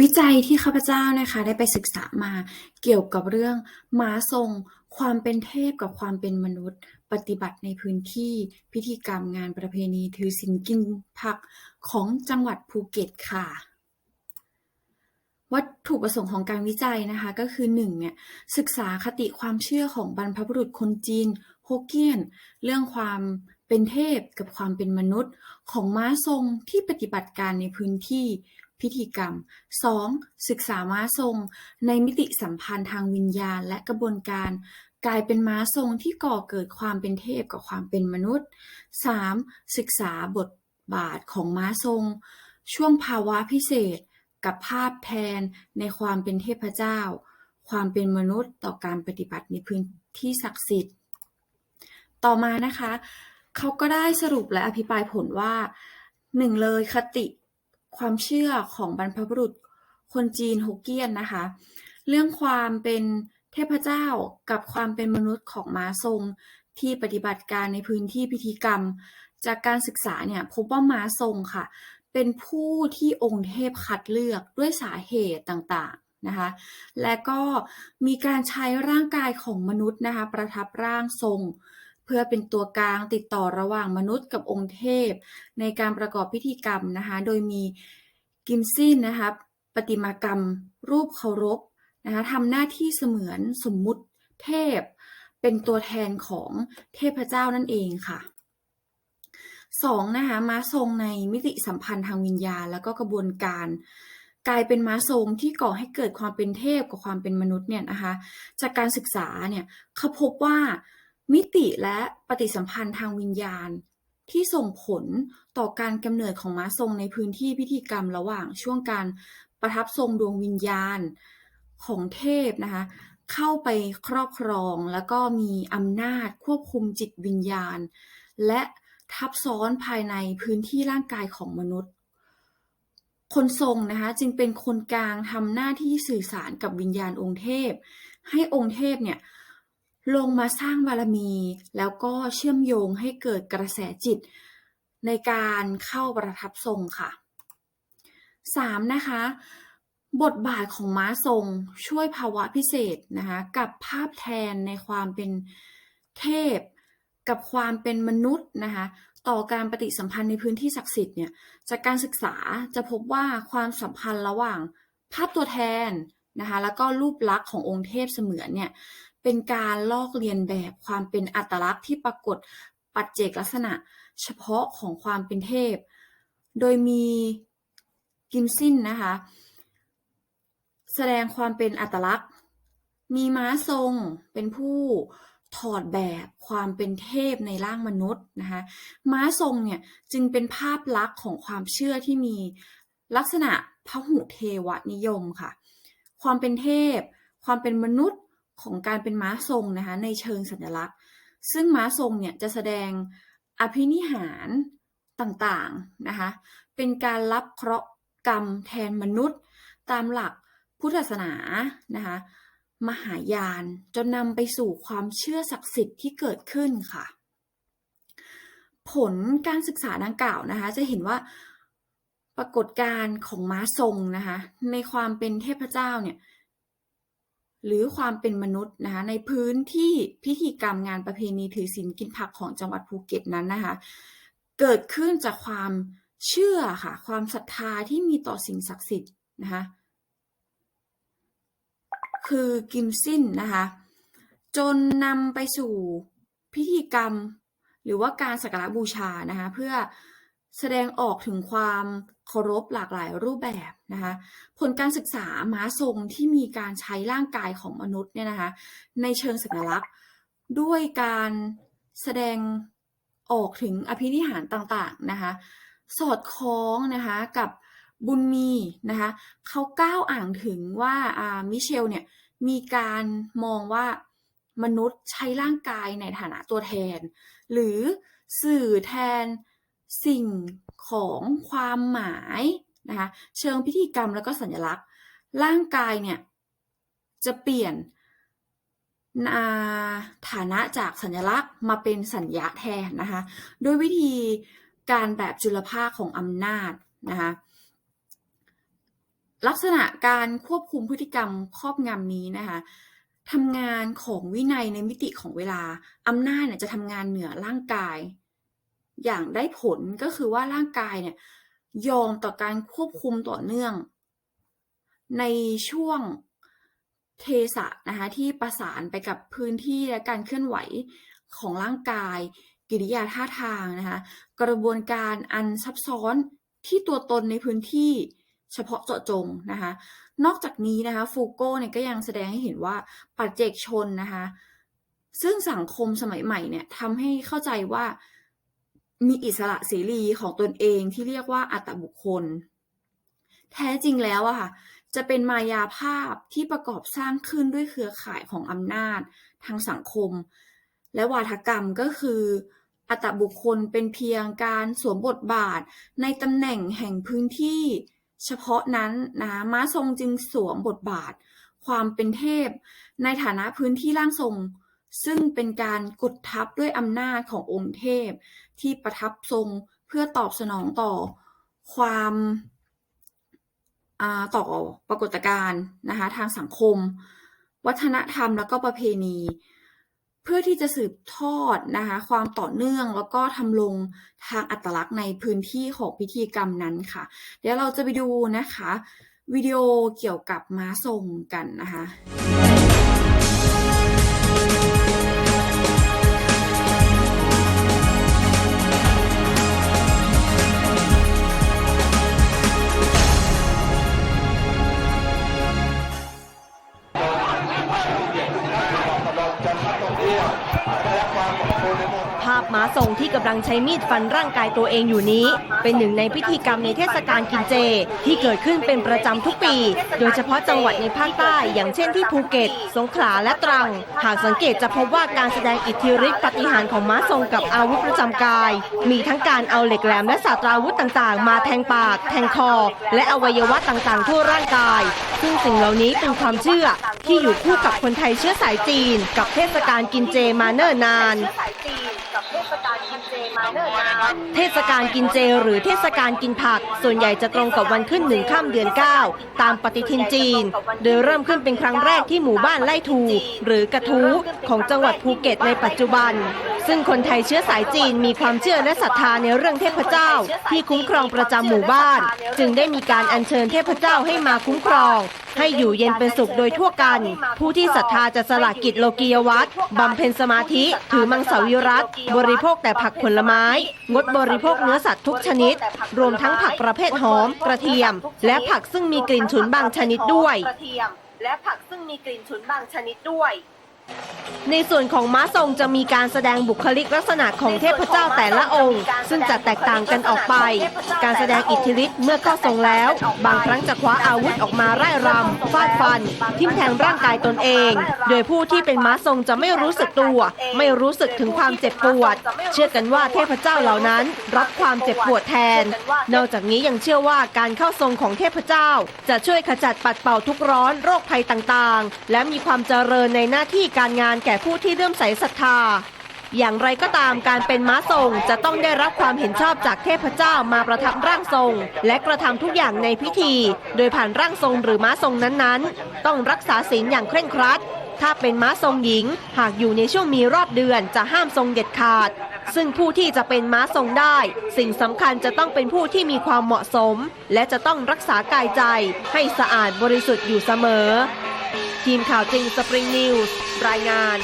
วิจัยที่ข้าพเจ้านะคะได้ไปศึกษามาเกี่ยวกับเรื่องม้าทรง ความเป็นเทพกับความเป็นมนุษย์ ปฏิบัติในพื้นที่พิธีกรรมงานประเพณีถือศีลกินผักของจังหวัดภูเก็ตค่ะ วัตถุประสงค์ของการวิจัยนะคะก็คือหนึ่งเนี่ยศึกษาคติความเชื่อของบรรพบุรุษคนจีนฮกเกี้ยน เรื่องความเป็นเทพกับความเป็นมนุษย์ของม้าทรงที่ปฏิบัติการในพื้นที่ พิธีกรรม 2. ศึกษาม้าทรง ในมิติสัมพันธ์ทางวิญญาณและกระบวนการ กลายเป็นม้าทรงที่ก่อเกิดความเป็นเทพกับความเป็นมนุษย์ 3. ศึกษาบทบาทของม้าทรง ช่วงภาวะพิเศษ กับภาพแทนในความเป็นเทพเจ้า ความเป็นมนุษย์ต่อการปฏิบัติในพื้นที่ศักดิ์สิทธิ์ ต่อมานะคะ เขาก็ได้สรุปและอภิปรายผลว่าหนึ่งเลยคติ ความเชื่อของบรรพบุรุษคนจีนฮกเกี้ยนนะคะ เรื่องความเป็นเทพเจ้ากับความเป็นมนุษย์ของม้าทรง ที่ปฏิบัติการในพื้นที่พิธีกรรม จากการศึกษาเนี่ยพบว่าม้าทรงค่ะ เป็นผู้ที่องค์เทพคัดเลือกด้วยสาเหตุต่างๆนะคะ และก็มีการใช้ร่างกายของมนุษย์นะคะ ประทับร่างทรง เพื่อเป็นตัวกลางติดต่อระหว่างมนุษย์กับองค์เทพ ในการประกอบพิธีกรรมนะคะ โดยมีกิมซินนะคะประติมากรรม รูปเคารพนะคะทำหน้าที่เสมือนสมมุติเทพ เป็นตัวแทนของเทพเจ้านั่นเองค่ะสองนะคะม้าทรงในมิติสัมพันธ์ทางวิญญาณ แล้วก็กระบวนการ กลายเป็นม้าทรงที่ก่อให้เกิดความเป็นเทพกับความเป็นมนุษย์เนี่ยนะคะจากการศึกษาเนี่ยเขาพบว่า มิติและปฏิสัมพันธ์ทางวิญญาณ ที่ส่งผลต่อการกำเนิดของม้าทรงในพื้นที่พิธีกรรมระหว่างช่วงการประทับทรงดวงวิญญาณของเทพนะคะเข้าไปครอบครองแล้วก็มีอำนาจควบคุมจิตวิญญาณ และทับซ้อนภายในพื้นที่ร่างกายของมนุษย์ คนทรงนะคะจึงเป็นคนกลางทำหน้าที่สื่อสารกับวิญญาณองค์เทพ ให้องค์เทพเนี่ย ลงมาสร้างบารมี แล้วก็เชื่อมโยงให้เกิดกระแสจิต ในการเข้าประทับทรงค่ะ 3. นะคะ บทบาทของม้าทรงช่วยภาวะพิเศษนะคะกับภาพแทนในความเป็นเทพ กับความเป็นมนุษย์นะคะต่อการปฏิสัมพันธ์ในพื้นที่ศักดิ์สิทธิ์เนี่ยจากการศึกษาจะพบว่าความสัมพันธ์ระหว่างภาพตัวแทนนะคะแล้วก็รูปลักษณ์ขององค์เทพเสมือนเนี่ย เป็นการลอกเลียนแบบความเป็นอัตลักษณ์ที่ปรากฏปัจเจกลักษณะเฉพาะของความเป็นเทพ โดยมีกิมซินนะคะแสดงความเป็นอัตลักษณ์ มีม้าทรงเป็นผู้ถอดแบบความเป็นเทพในร่างมนุษย์นะคะม้าทรงเนี่ยจึงเป็นภาพลักษณ์ของความเชื่อที่มีลักษณะพหุเทวนิยมค่ะ ความเป็นเทพ ความเป็นมนุษย์ ของการเป็นม้าทรงนะคะในเชิงสัญลักษณ์ ซึ่งม้าทรงเนี่ยจะแสดงอภินิหารต่างๆนะคะเป็นการรับเคราะห์กรรมแทนมนุษย์ ตามหลักพุทธศาสนานะคะมหายานจนนำไปสู่ความเชื่อศักดิ์สิทธิ์ที่เกิดขึ้นค่ะ ผลการศึกษาดังกล่าวนะคะจะเห็นว่าปรากฏการณ์ของม้าทรงนะคะในความเป็นเทพเจ้าเนี่ย หรือความเป็นมนุษย์นะคะในพื้นที่พิธีกรรมงานประเพณีถือศีลกินผักของจังหวัดภูเก็ตนั้นนะคะ เกิดขึ้นจากความเชื่อค่ะ ความศรัทธาที่มีต่อสิ่งศักดิ์สิทธิ์นะคะคือกิมซินนะคะจนนำไปสู่พิธีกรรม หรือว่าการสักการะบูชานะคะเพื่อแสดงออกถึงความเคารพหลากหลายรูปแบบ นะคะผลการศึกษาม้าทรงที่มีการใช้ร่างกายของมนุษย์เนี่ยนะคะในเชิงสัญลักษณ์ด้วยการแสดงออกถึงอภินิหารต่างๆนะคะสอดคล้องนะคะกับบุญมีนะคะเขาก้าวอ่างถึงว่ามิเชลเนี่ยมีการมองว่ามนุษย์ใช้ร่างกายในฐานะตัวแทน หรือสื่อแทนสิ่งของความหมาย นะคะเชิงพิธีกรรมแล้วก็สัญลักษณ์ ร่างกายเนี่ยจะเปลี่ยนฐานะจากสัญลักษณ์มาเป็นสัญญาแทนนะคะโดยวิธีการแบบจุลภาคของอำนาจนะคะลักษณะการควบคุมพฤติกรรมครอบงำนี้นะคะทำงานของวินัยในมิติของเวลาอำนาจเนี่ยจะทำงานเหนือร่างกาย อย่างได้ผลก็คือว่าร่างกายเนี่ย ยอมต่อการควบคุมต่อเนื่อง ในช่วงเทสะนะคะที่ประสานไปกับพื้นที่และการเคลื่อนไหวของร่างกาย กิริยาท่าทางนะคะกระบวนการอันซับซ้อนที่ตัวตนในพื้นที่เฉพาะเจาะจงนะคะนอกจากนี้นะคะฟูโก้เนี่ยก็ยังแสดงให้เห็นว่าปัจเจกชนนะคะซึ่งสังคมสมัยใหม่เนี่ยทำให้เข้าใจว่า มีอิสระเสรีของตนเองที่เรียกว่าอัตบุคคล แท้จริงแล้วอะค่ะจะเป็นมายาภาพที่ประกอบสร้างขึ้นด้วยเครือข่ายของอำนาจทางสังคม และวาทกรรมก็คือ อัตบุคคลเป็นเพียงการสวมบทบาทในตำแหน่งแห่งพื้นที่ เฉพาะนั้นนะม้าทรงจึงสวมบทบาท ความเป็นเทพ ในฐานะพื้นที่ร่างทรง ซึ่งเป็นการกดทับด้วยอำนาจขององค์เทพที่ประทับทรงเพื่อตอบสนองต่อความาต่อปรากฏการณ์นะคะทางสังคม วัฒนธรรมแล้วก็ประเพณี เพื่อที่จะสืบทอดนะคะความต่อเนื่องแล้วก็ทำลงทางอัตลักษณ์ในพื้นที่ของพิธีกรรมนั้นค่ะ เดี๋ยวเราจะไปดูนะคะ วิดีโอเกี่ยวกับม้าทรงกันนะคะ กำลังใช้มีดฟันร่างกายตัวเองอยู่นี้ เป็นหนึ่งในพิธีกรรมในเทศกาลกินเจ ที่เกิดขึ้นเป็นประจำทุกปี โดยเฉพาะจังหวัดในภาคใต้ อย่างเช่นที่ภูเก็ต สงขลาและตรัง หากสังเกตจะพบว่าการแสดงอิทธิฤทธิปฏิหารของม้าทรงกับอาวุธประจำกาย มีทั้งการเอาเหล็กแหลมและศาตราวุธต่างๆ มาแทงปาก แทงคอ และอวัยวะต่างๆ ทั่วร่างกาย ซึ่งสิ่งเหล่านี้เป็นความเชื่อ ที่อยู่คู่กับคนไทยเชื้อสายจีน กับเทศกาลกินเจมาเนิ่นนาน เทศกาลกินเจหรือเทศกาลกินผัก ส่วนใหญ่จะตรงกับวันขึ้นหนึ่งค่ำเดือน 9 ตามปฏิทินจีน โดยเริ่มขึ้นเป็นครั้งแรกที่หมู่บ้านไล่ทู หรือกระทูของจังหวัดภูเก็ตในปัจจุบัน ซึ่งคนไทยเชื้อสายจีนมีความเชื่อและศรัทธาในเรื่องเทพเจ้า ที่คุ้มครองประจำหมู่บ้าน จึงได้มีการอัญเชิญเทพเจ้าให้มาคุ้มครอง ให้อยู่เย็นเป็นสุขโดยทั่วกัน ผู้ที่ศรัทธาจะสละกิจโลกียวัตรบำเพ็ญสมาธิ ถือมังสวิรัตบริโภคแต่ผักผลไม้ งดบริโภคเนื้อสัตว์ทุกชนิด รวมทั้งผักประเภทหอม กระเทียม และผักซึ่งมีกลิ่นฉุนบางชนิดด้วย และผักซึ่งมีกลิ่นฉุนบางชนิดด้วย ในส่วนของม้าทรงจะมีการแสดงบุคลิกลักษณะของเทพเจ้าแต่ละองค์ ซึ่งจะแตกต่างกันออกไป การแสดงอิทธิฤทธิ์เมื่อเข้าทรงแล้ว บางครั้งจะคว้าอาวุธออกมาไล่รำฟาดฟัน ทิ่มแทงร่างกายตนเอง โดยผู้ที่เป็นม้าทรงจะไม่รู้สึกตัว ไม่รู้สึกถึงความเจ็บปวด เชื่อกันว่าเทพเจ้าเหล่านั้น รับความเจ็บปวดแทน นอกจากนี้ยังเชื่อว่าการเข้าทรงของเทพเจ้า จะช่วยขจัดปัดเป่าทุกร้อนโรคภัยต่างๆ และมีความเจริญในหน้าที่การงานแก่ผู้ที่เลื่อมใสศรัทธา อย่างไรก็ตามการเป็นม้าทรงจะต้องได้รับความเห็นชอบจากเทพเจ้ามาประทับร่างทรง และกระทำทุกอย่างในพิธี โดยผ่านร่างทรงหรือม้าทรงนั้นๆ ต้องรักษาศีลอย่างเคร่งครัด ถ้าเป็นม้าทรงหญิง หากอยู่ในช่วงมีรอบเดือนจะห้ามทรงเด็ดขาด ซึ่งผู้ที่จะเป็นม้าทรงได้ สิ่งสำคัญจะต้องเป็นผู้ที่มีความเหมาะสม และจะต้องรักษากายใจ ให้สะอาดบริสุทธิ์อยู่เสมอทีมข่าวจริงสปริงนิวส์ รายงาน